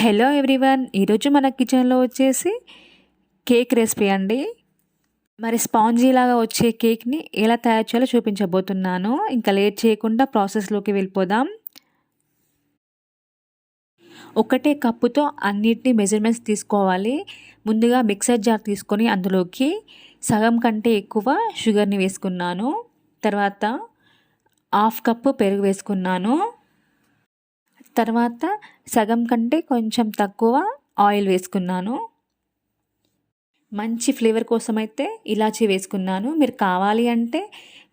Hello everyone ఈరోజు మన కిచెన్లో వచ్చేసి కేక్ రెసిపీ అండి. మరి స్పాంజీ లాగా వచ్చే కేక్ని ఎలా తయారు చేయాలో చూపించబోతున్నాను. ఇంకా లేట్ చేయకుండా ప్రాసెస్లోకి వెళ్ళిపోదాం. ఒకటే కప్పుతో అన్నిటిని మెజర్మెంట్స్ తీసుకోవాలి. ముందుగా మిక్సర్ జార్ తీసుకొని అందులోకి సగం కంటే ఎక్కువ షుగర్ని వేసుకున్నాను. తర్వాత హాఫ్ కప్పు పెరుగు వేసుకున్నాను. తర్వాత సగం కంటే కొంచెం తక్కువ ఆయిల్ వేసుకున్నాను. మంచి ఫ్లేవర్ కోసం అయితే ఇలాచీ వేసుకున్నాను. మీరు కావాలి అంటే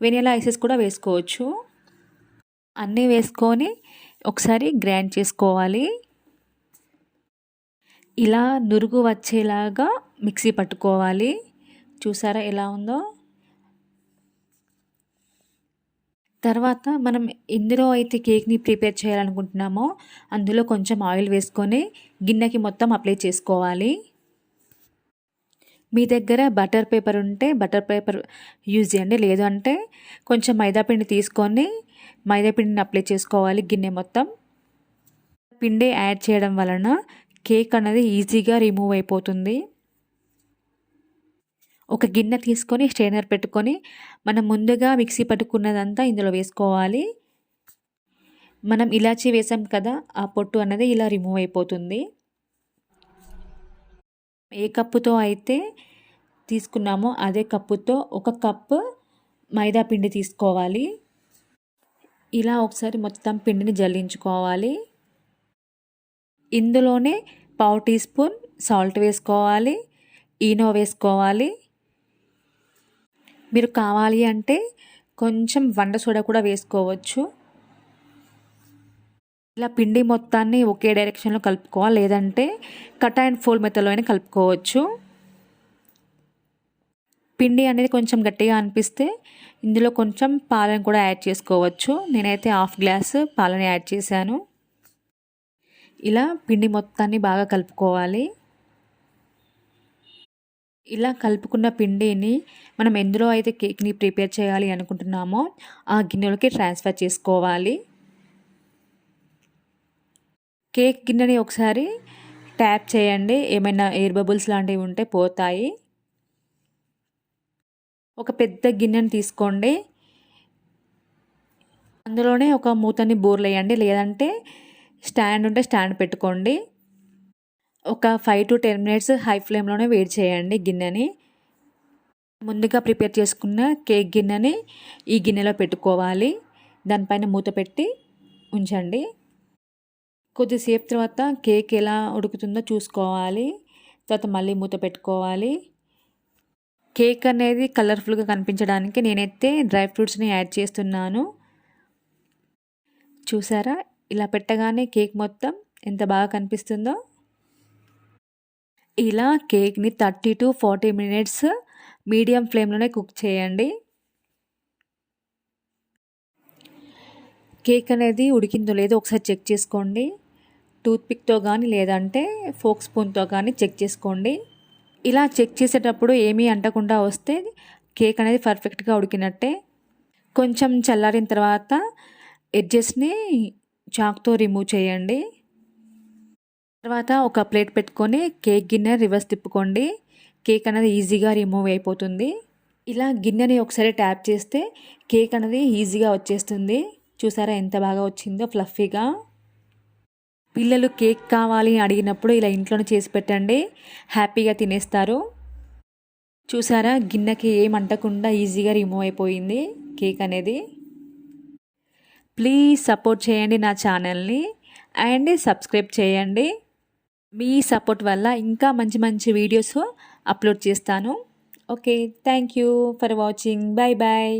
వెనిలా ఐసెస్ కూడా వేసుకోవచ్చు. అన్నీ వేసుకొని ఒకసారి గ్రైండ్ చేసుకోవాలి. ఇలా నురుగు వచ్చేలాగా మిక్సీ పట్టుకోవాలి. చూసారా ఎలా ఉందో? తర్వాత మనం ఎందులో అయితే కేక్ని ప్రిపేర్ చేయాలనుకుంటున్నామో అందులో కొంచెం ఆయిల్ వేసుకొని గిన్నెకి మొత్తం అప్లై చేసుకోవాలి. మీ దగ్గర బటర్ పేపర్ ఉంటే బటర్ పేపర్ యూజ్ చేయండి. లేదు అంటే కొంచెం మైదాపిండి తీసుకొని మైదాపిండిని అప్లై చేసుకోవాలి గిన్నె మొత్తం. పిండి యాడ్ చేయడం వలన కేక్ అనేది ఈజీగా రిమూవ్ అయిపోతుంది. ఒక గిన్నె తీసుకొని స్ట్రైనర్ పెట్టుకొని మనం ముందుగా మిక్సీ పట్టుకున్నదంతా ఇందులో వేసుకోవాలి. మనం ఇలాచీ వేసాం కదా ఆ పొట్టు అన్నది ఇలా రిమూవ్ అయిపోతుంది. ఏ కప్పుతో అయితే తీసుకున్నామో అదే కప్పుతో ఒక కప్పు మైదా పిండి తీసుకోవాలి. ఇలా ఒకసారి మొత్తం పిండిని జల్లించుకోవాలి. ఇందులోనే పావు టీ స్పూన్ సాల్ట్ వేసుకోవాలి. ఈనో వేసుకోవాలి. మీరు కావాలి అంటే కొంచెం వంట సోడా కూడా వేసుకోవచ్చు. ఇలా పిండి మొత్తాన్ని ఒకే డైరెక్షన్లో కలుపుకోవాలి. లేదంటే కట్ అండ్ ఫోల్డ్ మెథడ్లో అయినా కలుపుకోవచ్చు. పిండి అనేది కొంచెం గట్టిగా అనిపిస్తే ఇందులో కొంచెం పాలను కూడా యాడ్ చేసుకోవచ్చు. నేనైతే హాఫ్ గ్లాస్ పాలని యాడ్ చేశాను. ఇలా పిండి మొత్తాన్ని బాగా కలుపుకోవాలి. ఇలా కలుపుకున్న పిండిని మనం ఎందులో అయితే కేక్ని ప్రిపేర్ చేయాలి అనుకుంటున్నామో ఆ గిన్నెలోకి ట్రాన్స్ఫర్ చేసుకోవాలి. కేక్ గిన్నెని ఒకసారి ట్యాప్ చేయండి. ఏమైనా ఎయిర్ బబుల్స్ లాంటివి ఉంటే పోతాయి. ఒక పెద్ద గిన్నెని తీసుకోండి. అందులోనే ఒక మూతని బోర్లేయండి లేదంటే స్టాండ్ ఉంటే స్టాండ్ పెట్టుకోండి. ఒక five to ten minutes high ఫ్లేమ్లోనే వేడి చేయండి గిన్నెని. ముందుగా ప్రిపేర్ చేసుకున్న కేక్ గిన్నెని ఈ గిన్నెలో పెట్టుకోవాలి. దానిపైన మూత పెట్టి ఉంచండి. కొద్దిసేపు తర్వాత కేక్ ఎలా ఉడుకుతుందో చూసుకోవాలి. తర్వాత మళ్ళీ మూత పెట్టుకోవాలి. కేక్ అనేది కలర్ఫుల్గా కనిపించడానికి నేనైతే డ్రై ఫ్రూట్స్ని యాడ్ చేస్తున్నాను. చూసారా? ఇలా పెట్టగానే కేక్ మొత్తం ఎంత బాగా కనిపిస్తుందో? ఇలా కేక్ని thirty to forty minutes medium ఫ్లేమ్లోనే కుక్ చేయండి. కేక్ అనేది ఉడికిందో లేదో ఒకసారి చెక్ చేసుకోండి. టూత్పిక్తో కానీ లేదంటే ఫోక్ స్పూన్తో కానీ చెక్ చేసుకోండి. ఇలా చెక్ చేసేటప్పుడు ఏమీ అంటకుండా వస్తే కేక్ అనేది పర్ఫెక్ట్గా ఉడికినట్టే. కొంచెం చల్లారిన తర్వాత ఎడ్జెస్ని చాక్తో రిమూవ్ చేయండి. తర్వాత ఒక ప్లేట్ పెట్టుకొని కేక్ గిన్నె రివర్స్ తిప్పుకోండి. కేక్ అనేది ఈజీగా రిమూవ్ అయిపోతుంది. ఇలా గిన్నెని ఒకసారి ట్యాప్ చేస్తే కేక్ అనేది ఈజీగా వచ్చేస్తుంది. చూసారా ఎంత బాగా వచ్చిందో ఫ్లఫీగా. పిల్లలు కేక్ కావాలి అడిగినప్పుడు ఇలా ఇంట్లోనే చేసి పెట్టండి. హ్యాపీగా తినేస్తారు. చూసారా గిన్నెకి ఏమంటకుండా ఈజీగా రిమూవ్ అయిపోయింది కేక్ అనేది. ప్లీజ్ సపోర్ట్ చేయండి నా ఛానల్ని అండ్ సబ్స్క్రైబ్ చేయండి. మీ సపోర్ట్ వల్ల ఇంకా మంచి మంచి వీడియోస్ అప్లోడ్ చేస్తాను. Okay thank you for watching bye bye